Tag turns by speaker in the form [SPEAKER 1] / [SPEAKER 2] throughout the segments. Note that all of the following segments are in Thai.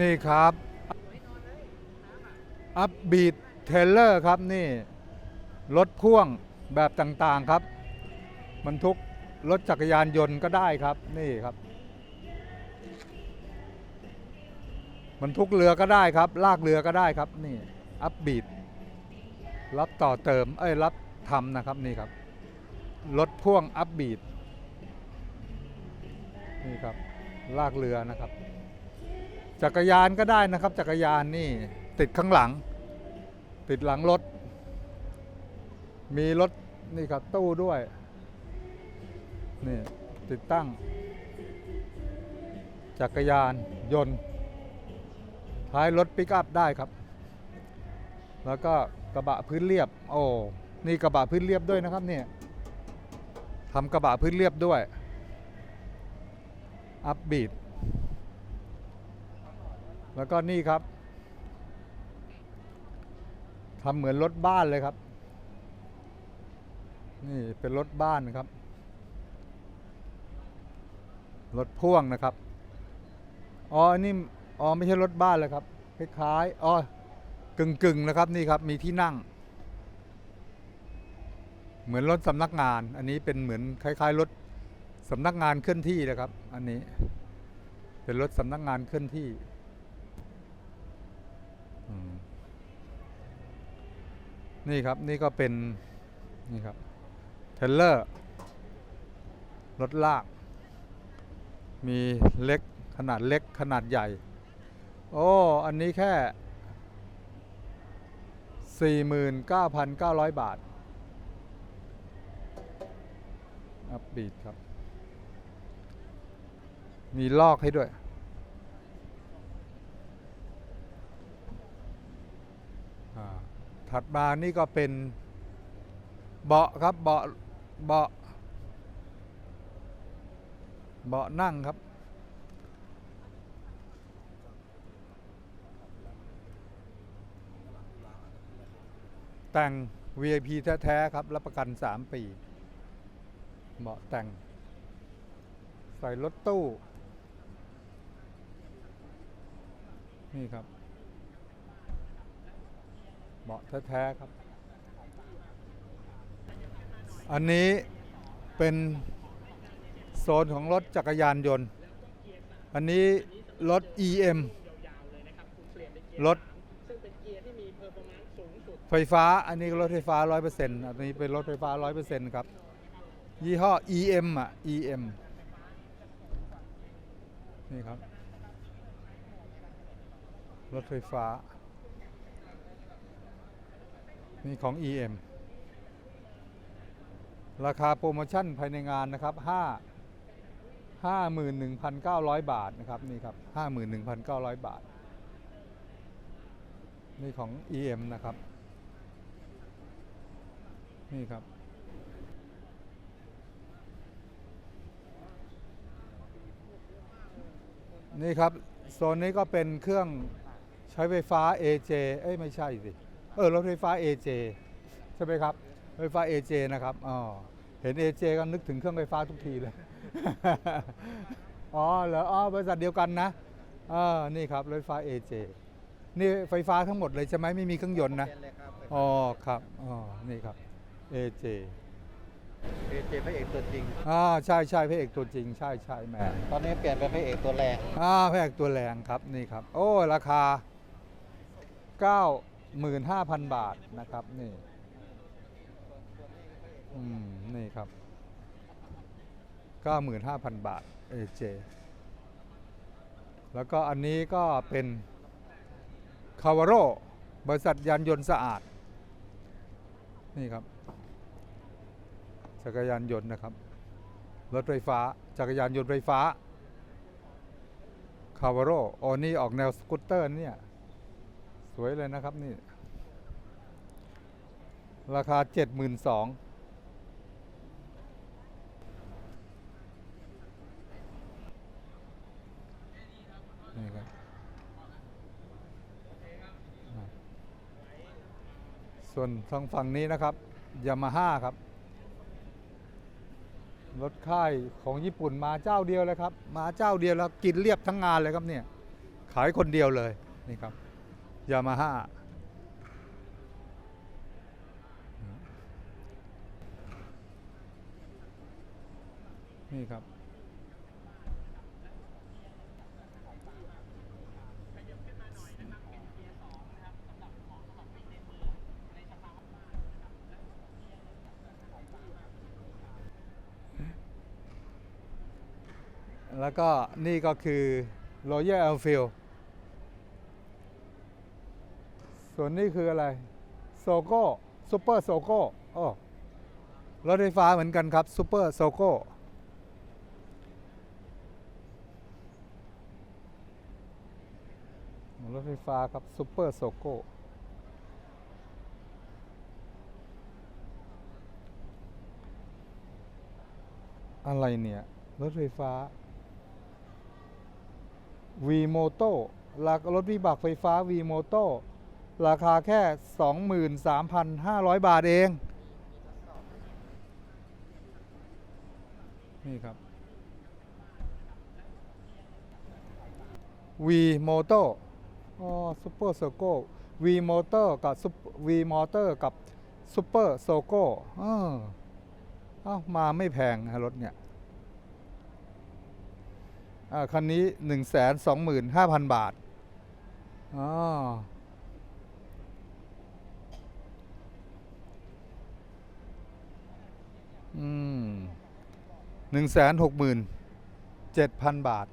[SPEAKER 1] นี่ครับอัพบีดเทเลอร์ครับนี่รถพ่วงแบบต่างๆครับบรรทุกรถจักรยานยนต์ก็ได้ครับนี่ครับบรรทุกเรือก็ได้ครับ ลากเรือก็ได้ครับนี่อัพบีดรับต่อเติมเอ้ยรับทำนะครับนี่ครับรถพ่วงอัพบีดนี่ครับลากเรือนะครับ จักรยานก็ได้นะครับ จักรยานนี่ติดข้างหลัง ติดหลังรถ มีรถนี่ครับตู้ด้วย นี่ติดตั้ง จักรยานยนต์ ท้ายรถปิกอัพได้ครับ แล้วก็กระบะพื้นเรียบ โอ้นี่กระบะพื้นเรียบด้วยนะครับเนี่ยทำกระบะพื้นเรียบด้วย อัพบีด แล้วก็นี่ครับทำเหมือนรถบ้านเลยครับ นี่เป็นรถบ้านครับ รถพ่วงนะครับ อ๋อันนี้อ๋อไม่ใช่รถบ้านเลยครับคล้ายๆอ๋อกึงกึ่งๆนะครับนี่ครับมีที่นั่ง เหมือนรถสำนักงาน อันนี้เป็นเหมือนคล้ายๆรถสำนักงานเคลื่อนที่นะครับ อันนี้ เป็นรถสำนักงานเคลื่อนที่ อืม นี่ครับนี่ก็เป็น นี่ครับ เทเลอร์รถลาก มีเล็กขนาดเล็กขนาดใหญ่ โอ้ อันนี้แค่ 49,900 บาท อัพบีดครับ มีลอกให้ด้วย อ่า ถัดมานี่ก็เป็นเบาะครับเบาะเบาะเบาะนั่งครับ แต่ง VIP แท้ๆครับ รับประกัน 3 ปี เบาะแต่ง ใส่รถตู้ นี่ครับ เบาะแท้ๆครับ อันนี้เป็นโซนของรถจักรยานยนต์ อันนี้รถ EM รถไฟฟ้า อันนี้รถไฟฟ้า 100%อันนี้เป็นรถไฟฟ้า 100%ครับ ยี่ห้อ EM อะ EM นี่ครับ รถไฟฟ้า นี่ของ EM ราคาโปรโมชั่นภายในงานนะครับ5 51,900 บาทนะครับนี่ครับ 51,900 บาท นี่ของ EM นะครับ นี่ครับ นี่ครับ โซนนี้ก็เป็นเครื่องใช้ไฟฟ้า AJ เอ้ยไม่ใช่สิ เออรถไฟฟ้า AJ ใช่ไหมครับรถไฟฟ้า AJ นะครับอ๋อเห็น AJ ก็นึกถึงเครื่องไฟฟ้าทุกทีเลย อ๋อเหรออ๋อบริษัทเดียวกันนะเออนี่ครับรถไฟฟ้า AJ นี่ไฟฟ้าทั้งหมดเลยใช่ไหมไม่มีเครื่องยนต์นะ
[SPEAKER 2] เลยครับ
[SPEAKER 1] อ๋อครับอ๋อนี่ครับ AJ
[SPEAKER 2] เอเจพระเอกตัวจริง
[SPEAKER 1] อ่าใช่ใช่พระเอกตัวจริง ใช่ใช่แหม
[SPEAKER 2] ตอนนี้เปลี่ยนเป็นพระเอกตัวแรง
[SPEAKER 1] อ่าพระเอกตัวแรงครับนี่ครับ โอ้ ราคา 95,000 บาทนะครับนี่อืมนี่ครับ 95,000 บาท AJ แล้วก็อันนี้ก็เป็นคาวาโรบริษัทยานยนต์สะอาด นี่ครับ จักรยานยนต์นะครับ รถไฟฟ้า จักรยานยนต์ไฟฟ้าคาวาโรโอนี่ออกแนวสกูตเตอร์เนี่ย สวยเลยนะครับนี่ ราคา 72,000นี่ครับอะส่วนทางฝั่งนี้นะครับยามาฮ่าครับ รถค่ายของญี่ปุ่นมาเจ้าเดียวเลยครับ มาเจ้าเดียวแล้วกินเรียบทั้งงานเลยครับเนี่ย ขายคนเดียวเลยนี่ครับยามาฮ่า นี่ครับ แล้วก็นี่ก็คือ Royal Enfield ส่วนนี้คืออะไรโซโก้ซูเปอร์โซโก้โอ้รถไฟฟ้าเหมือนกันครับซูเปอร์โซโก้ รถไฟฟ้าครับซูเปอร์โซโก้อะไรเนี่ย รถไฟฟ้า V m o t o รารถวิบากไฟฟ้า V m o t o ราคาแค่ 23,500 บาทเอง นี่ครับ V Motor อ๋อซูเปอร์โซโก้วีมอเตอร์กับซูวีมอเตอร์กับซูเปอร์โซโก้อ้าวมาไม่แพงฮะรถเนี่ยคันนี้หนึ่งแสนสองหมื่นห้าพันบาทอ๋อหนึ่งแสนหกหมื่นเจ็ดพันบาท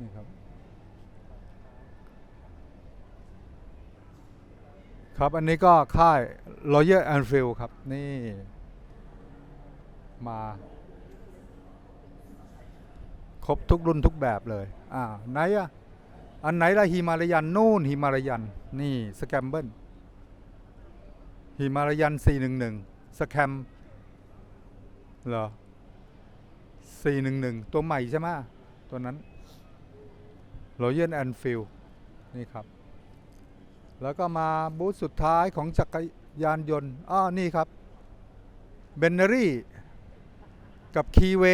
[SPEAKER 1] นี่ครับ ครับ อันนี้ก็ค่าย Royal Enfield ครับ นี่ มา ครบทุกรุ่นทุกแบบเลย อ่า ไหนอะอันไหนละฮิมาลายัน นู่นฮิมาลายัน นี่สแคมเบิลฮิมาลายัน 411 สแคมเหรอ 411 ตัวใหม่ใช่ไหมตัวนั้น Royal Enfield นี่ครับ แล้วก็มาบูธสุดท้ายของจักรยานยนต์อ้อนี่ครับเบนเนอรี่กับคีเว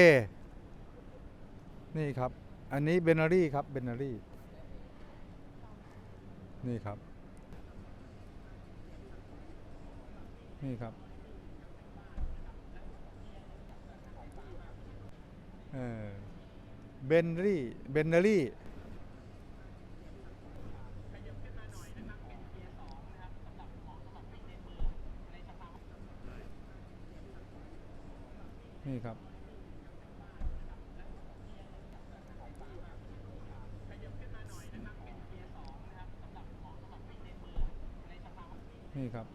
[SPEAKER 1] นี่ครับ อันนี้เบนเนอรี่ครับเบนเนอรี่นี่ครับ นี่ครับเออเบนรี่เบนเนอรี่ นี่ครับ นี่ครับ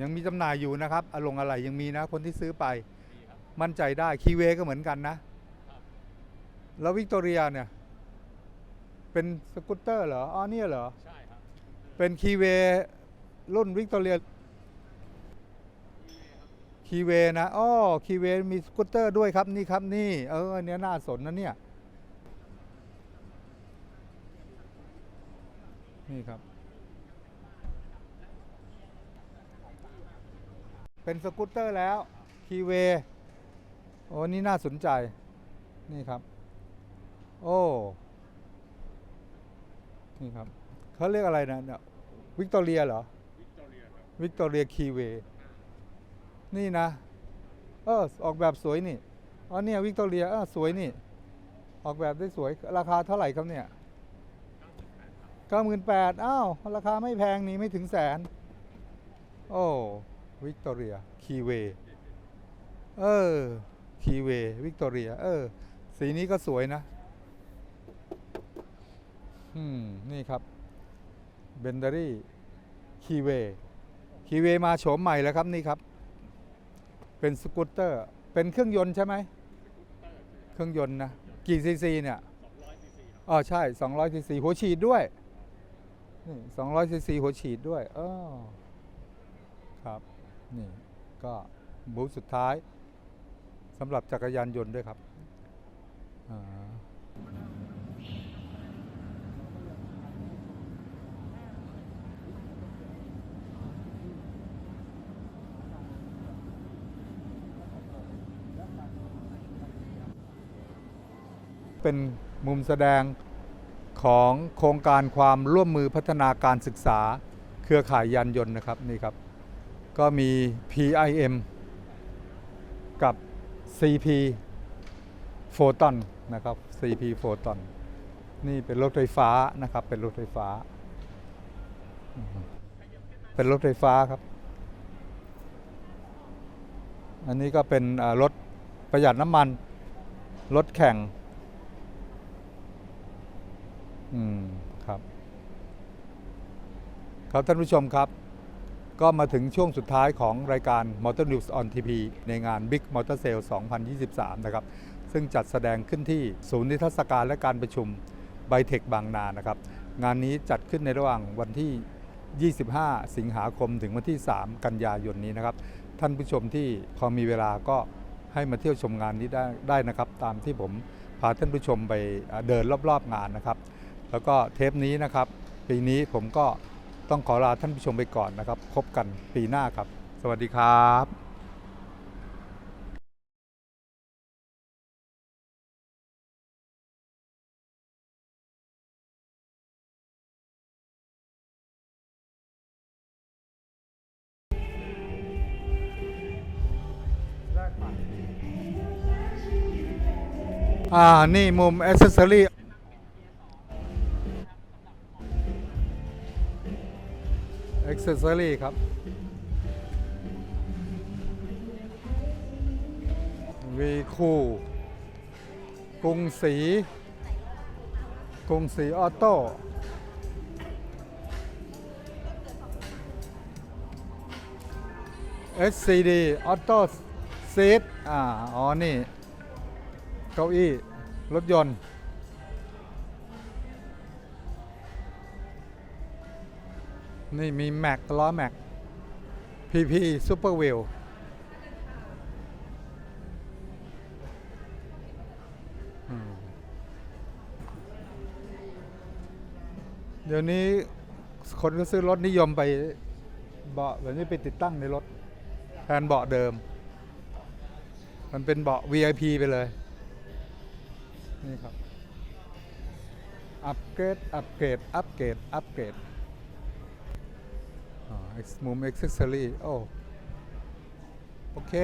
[SPEAKER 1] ยังมีจำหน่ายอยู่นะครับอารมณ์อะไรยังมีนะ คนที่ซื้อไป มั่นใจได้คีเวก็เหมือนกันนะ แล้ววิกตอเรียเนี่ย เป็นสกูตเตอร์เหรออ๋อเนี่ยเหรอ
[SPEAKER 3] ใช่ครับ
[SPEAKER 1] เป็นคีเวรุ่นวิกตอเรียคีเวนะอ๋อคีเวมีสกูตเตอร์ด้วยครับนี่ครับนี่ เอออันเนี้ยน่าสนนะเนี่ย นี่ครับ เป็นสกูตเตอร์แล้วคีเวโอ้นี่น่าสนใจ นี่ครับ โอ้ นี่ครับเขาเรียกอะไรนะเนี่ยวิกตอเรียเหรอ
[SPEAKER 3] วิกตอรียครับ
[SPEAKER 1] วิกตอเรียคีเวนี่นะ เออ ออกแบบสวยนี่ อ๋อเนี่ยวิกตอเรียเออสวยนี่ ออกแบบได้สวย ราคาเท่าไหร่ครับเนี่ย เก้าหมื่นแปดอ้าว ราคาไม่แพงนี่ไม่ถึงแสน โอ้วิกตอเรียคีเวเออคีเววิกตอเรียเออ สีนี้ก็สวยนะ อืม นี่ครับเบนเดอรี่คีเวคีเวมาโฉมใหม่แล้วครับนี่ครับ เป็นสกูตเตอร์ เป็นเครื่องยนต์ใช่ไหม เครื่องยนต์นะ กี่ซีซีเนี่ย
[SPEAKER 3] 200ซีซีครับ
[SPEAKER 1] อ๋อใช่ 200ซีซีหัวฉีดด้วย สองร้อยซีซีหัวฉีดด้วยเออครับ นี่ ก็บูธสุดท้ายสำหรับจักรยานยนต์ด้วยครับเป็นมุมแสดง ของโครงการความร่วมมือพัฒนาการศึกษาเครือข่ายยานยนต์นะครับนี่ครับ ก็มี PIM กับ CP โฟตอนนะครับ CP โฟตอนนี่เป็นรถไฟฟ้านะครับ เป็นรถไฟฟ้า เป็นรถไฟฟ้าครับ อันนี้ก็เป็นรถประหยัดน้ำมัน รถแข่ง อืมครับ ครับท่านผู้ชมครับ ก็มาถึงช่วงสุดท้ายของรายการ Motor News on TV ในงาน Big Motor Sale 2023 นะครับ ซึ่งจัดแสดงขึ้นที่ศูนย์นิทรรศการและการประชุมไบเทคบางนานะครับ งานนี้จัดขึ้นในระหว่างวันที่ 25 สิงหาคมถึงวันที่ 3 กันยายนนี้นะครับ ท่านผู้ชมที่พอมีเวลาก็ให้มาเที่ยวชมงานนี้ได้ได้นะครับ ตามที่ผมพาท่านผู้ชมไปเดินรอบๆงานนะครับ แล้วก็เทปนี้นะครับ ปีนี้ผมก็ต้องขอลาท่านผู้ชมไปก่อนนะครับ พบกันปีหน้าครับ สวัสดีครับอ่า นี่มุม a อ c e s s o r y อ c เซสซอรี่ครับวีคูกรุงศรีกรุงศรีออโต้ SCD ออโต้ซีทอ่าอ๋อนี่ เก้าอี้ รถยนต์ นี่มีแม็กล้อแม็ก PP Super w h e e l อืมเดี๋ยวนี้คนก็ซื้อรถนิยมไปเบาะแบบนี้ไปติดตั้งในรถ แทนเบาะเดิม มันเป็นเบาะ VIP ไปเลย นี่ครับ อัปเกรด อัปเกรด อัปเกรด อัปเกรด มุม accessory โอ้โอเค